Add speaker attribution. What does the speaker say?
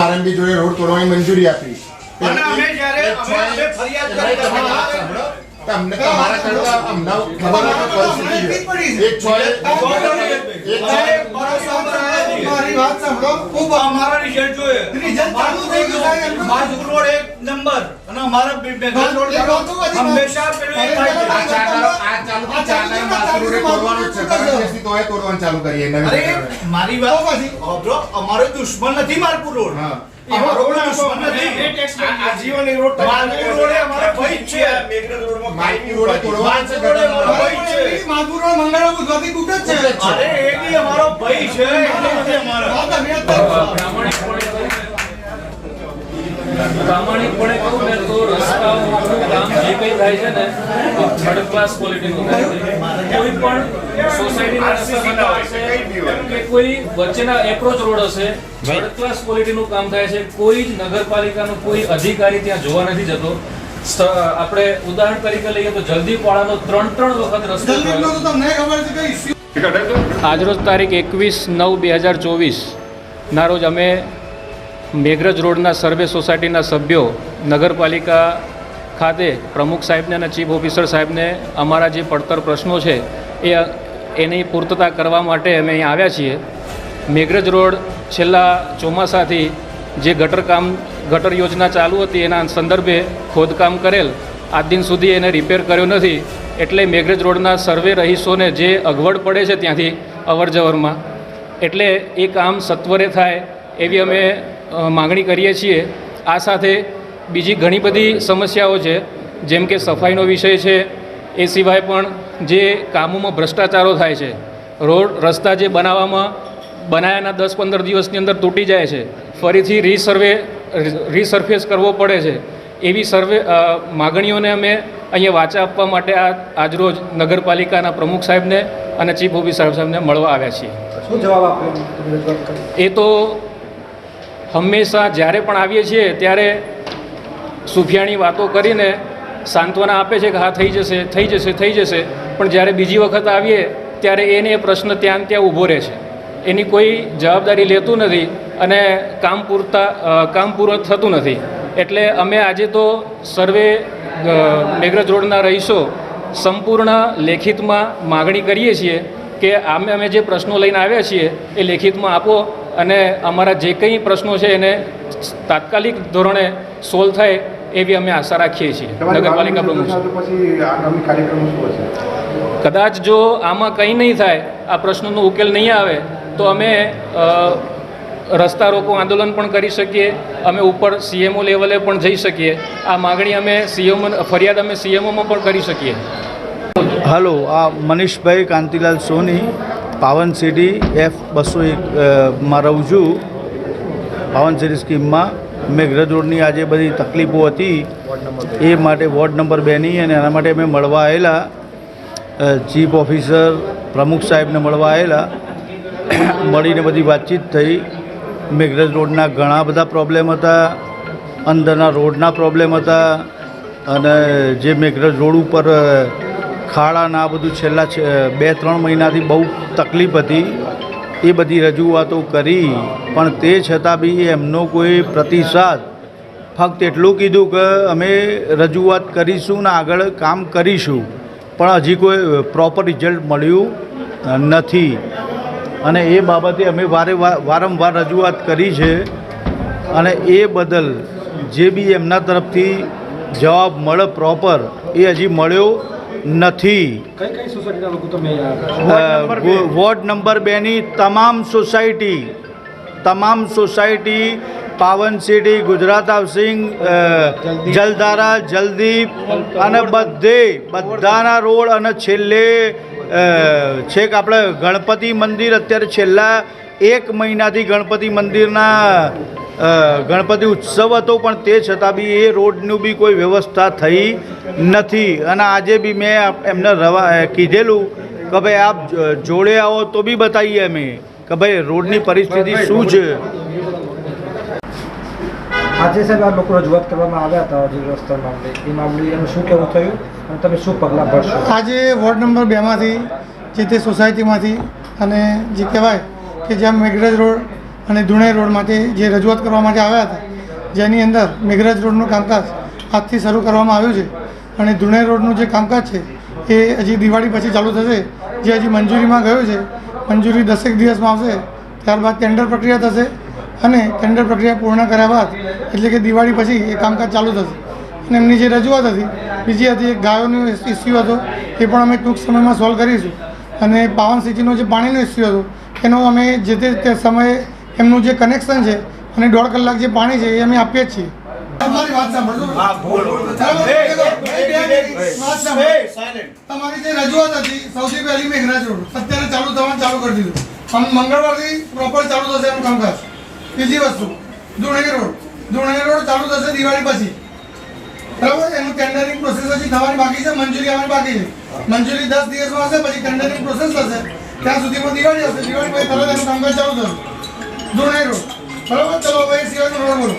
Speaker 1: RNB જોડે road તોડવાની મંજૂરી આપી.
Speaker 2: અમારા રિઝલ્ટ જોઈએ.
Speaker 3: રિઝલ્ટ ચાલુ થઈ ગયું સાહેબ, એમનું
Speaker 2: રોડ એક નંબર. અને અમારા બે- બેગલ રોડ. હંમેશા પેલું એક થાય છે.
Speaker 1: આ ચાલો આ ચાલુ આ ચાર દાડો રોડ તોડવાનું છે. ત્રણ તોય તોડવાનું ચાલુ કરીએ નવી
Speaker 2: અરે મારી વાત પછી? બ્રો અમારો દુશ્મન નથી માલપુર રોડ.
Speaker 1: હા.
Speaker 2: અમારો દુશ્મન નથી. માલપુર રોડ એ અમારો ભાઈ છે.
Speaker 1: માલપુર રોડે તોડવાનું છે
Speaker 2: અમારો ભાઈ છે.
Speaker 3: માધુરો મંગળા બુધવારથી તૂટે જ છે.
Speaker 2: અરે એ અમારો ભાઈ છે. એટલે અમારો
Speaker 4: પ્રામાણિકપણે કહું ને તો રસ્તાઓનું કામ જે કંઈ થાય છે ને થર્ડ ક્લાસ ક્વોલિટીનું થાય છે. કોઈ પણ સોસાયટીના રસ્તા બનાવે કે કોઈ વચ્ચેના એપ્રોચ રોડ હશે થર્ડ ક્લાસ ક્વોલિટીનું કામ થાય છે કોઈ જ નગરપાલિકાનો કોઈ અધિકારી ત્યાં જોવા નથી જતો. આપણે ઉદાહરણ તરીકે લઈએ તો જલ્દી પાળાનો ત્રણ ત્રણ વખત રસ્તો આજરોજ તારીખ એકવીસ નવ બે હજાર ચોવીસના રોજ અમે મેઘરજ રોડના સર્વે સોસાયટીના સભ્યો નગરપાલિકા ખાતે પ્રમુખ સાહેબને અને ચીફ ઓફિસર સાહેબને અમારા જે પડતર પ્રશ્નો છે એ એની પૂર્તતા કરવા માટે અમે અહીં આવ્યા છીએ. મેઘરજ રોડ છેલ્લા ચોમાસાથી જે ગટર કામ ગટર યોજના ચાલુ હતી એના સંદર્ભે ખોદકામ કરેલ, આજ દિન સુધી એને રિપેર કર્યો નથી. એટલે મેઘરજ રોડના સર્વે રહીશોને જે અગવડ પડે છે ત્યાંથી અવર જવરમાં એટલે એ કામ સત્વરે થાય એવી અમે માગણી કરીએ છીએ. આ સાથે બીજી ઘણી બધી સમસ્યાઓ છે, જેમ કે સફાઈનો વિષય છે, એ સિવાય પણ જે કામોમાં ભ્રષ્ટાચારો થાય છે, રોડ, રસ્તા જે બનાવવામાં બનાવ્યાના દસ પંદર દિવસની અંદર તૂટી જાય છે, ફરીથી રીસર્વે, રીસર્ફેસ કરવો પડે છે, એવી સર્વે માગણીઓને અમે અહીંયા વાચા આપવા માટે આ, આજરોજ નગરપાલિકાના પ્રમુખ સાહેબને અને ચીફ ઓફિસર સાહેબને મળવા આવ્યા છીએ.
Speaker 5: શું જવાબ આપ્યો
Speaker 4: એ તો હંમેશા જ્યારે પણ આવીએ છીએ ત્યારે સુફિયાણી વાતો કરીને સાંત્વના આપે છે કે હા થઈ જશે થઈ જશે થઈ જશે. પણ જ્યારે બીજી વખત આવીએ ત્યારે એને એ પ્રશ્ન ત્યાં ત્યાં ઊભો રહે છે. એની કોઈ જવાબદારી લેતું નથી અને કામ પૂરતા કામ પૂરું થતું નથી. એટલે અમે આજે તો સર્વે મેઘરજ રોડના રહીશો સંપૂર્ણ લેખિતમાં માગણી કરીએ છીએ કે આમે અમે જે પ્રશ્નો લઈને આવ્યા છીએ એ લેખિતમાં આપો અને અમારા જે કંઈ પ્રશ્નો છે એને તાત્કાલિક ધોરણે સોલ્વ થાય એવી અમે આશા રાખીએ છીએ. નગરપાલિકા પ્રમુખ કદાચ જો આમાં કંઈ નહીં થાય આ પ્રશ્નોનો ઉકેલ નહીં આવે તો અમે રસ્તા રોકો આંદોલન પણ કરી શકીએ. અમે ઉપર સીએમઓ લેવલે પણ જઈ શકીએ. આ માગણી અમે સીએમઓ ફરિયાદ અમે સીએમઓમાં પણ કરી શકીએ.
Speaker 6: હલો, આ મનીષભાઈ કાંતિલાલ સોની, પાવન સિટી એફ બસો એક માં રહું છું. પાવન સિટી સ્કીમમાં મેઘરજ રોડની આજે બધી તકલીફો હતી. એ માટે વોર્ડ નંબર બેની અને એના માટે અમે મળવા આવેલા. ચીફ ઓફિસર પ્રમુખ સાહેબને મળવા આવેલા. મળીને બધી વાતચીત થઈ. મેઘરજ રોડના ઘણા બધા પ્રોબ્લેમ હતા, અંદરના રોડના પ્રોબ્લેમ હતા અને જે મેઘરજ રોડ ઉપર ખાડાના આ બધું છેલ્લા બે, ત્રણ મહિનાથી બહુ તકલીફ હતી. એ બધી રજૂઆતો કરી, પણ તે છતાં બી એમનો કોઈ પ્રતિસાદ. ફક્ત એટલું કીધું કે અમે રજૂઆત કરીશું ને આગળ કામ કરીશું, પણ હજી કોઈ પ્રોપર રિઝલ્ટ મળ્યું નથી. અને એ બાબતે અમે વારે વારંવાર રજૂઆત કરી છે. અને એ બદલ જે બી એમના તરફથી જવાબ મળે પ્રોપર એ હજી મળ્યો નથી. વોર્ડ નંબર બેની તમામ સોસાયટી તમામ society Pavan city Gujarat housing Jaldhara Jaldeep અને બધે બધાના રોડ અને છેલ્લે છેક આપણે ગણપતિ મંદિર અત્યારે છેલ્લા એક મહિનાથી ગણપતિ મંદિરના ગણપતિ ઉત્સવ હતો પણ તે છતાં બી એ રોડનું બી કોઈ વ્યવસ્થા થઈ નથી. અને આજે બી મેં એમને રવા કીધેલું કે ભાઈ આપ જોડે આવો તો બી બતાવીએ અમે કે ભાઈ રોડની પરિસ્થિતિ શું છે?
Speaker 5: આજે સાહેબ આ લોકો રજૂઆત કરવામાં આવ્યા હતા રસ્તા મામલે એ મામલે એનું શું કેવું થયું? તમે શું પગલાં ભરશો?
Speaker 3: આજે વોર્ડ નંબર બેમાંથી જે તે સોસાયટીમાંથી અને જે કહેવાય કે જ્યાં મેઘરજ રોડ અને ધુણે રોડ માટે જે રજૂઆત કરવા માટે આવ્યા હતા, જેની અંદર મેઘરજ રોડનું કામકાજ આજથી શરૂ કરવામાં આવ્યું છે અને ધુણે રોડનું જે કામકાજ છે, એ હજી દિવાળી પછી ચાલુ થશે, જે હજી મંજૂરીમાં ગયું છે. મંજૂરી દસેક દિવસમાં આવશે, ત્યારબાદ ટેન્ડર પ્રક્રિયા થશે અને ટેન્ડર પ્રક્રિયા પૂર્ણ કર્યા બાદ એટલે કે દિવાળી પછી એ કામકાજ ચાલુ થશે. અને એમની જે રજૂઆત હતી બીજી હતી એક ગાયોનો ઇસ્યુ હતો એ પણ અમે ટૂંક સમયમાં સોલ્વ કરીશું. અને પાવન સિટીનો જે પાણીનો ઇસ્યુ હતો એનો અમે જે તે તે સમયે એમનું જે કનેક્શન છે અને દોઢ કલાક જે પાણી છે એ અમે આપીએ જ છીએ. તમારી વાત તમારી જે રજૂઆત હતી સૌથી પહેલી મેઘરાજ રોડ અત્યારે ચાલુ થવાનું ચાલુ કરી દીધું. આમ મંગળવારથી પ્રોપર ચાલુ થશે એનું કામકાજ. બીજી વસ્તુ ધુણેરી રોડ. ધુણેરી રોડ ચાલુ થશે દિવાળી પછી. બરાબર એનું ટેન્ડરિંગ પ્રોસેસ હજી થવાની બાકી છે, મંજૂરી આવવાની બાકી છે. દસ દિવસમાં હશે, પછી ટેન્ડરિંગ પ્રોસેસ થશે. ત્યાં સુધીમાં દિવાળી હશે. દિવાળી પછી તરત એનું કામકાજ ચાલુ થશે. ધોરણે રોડ બરાબર? ચલો ભાઈ સિવાયનો રોડ બોલો.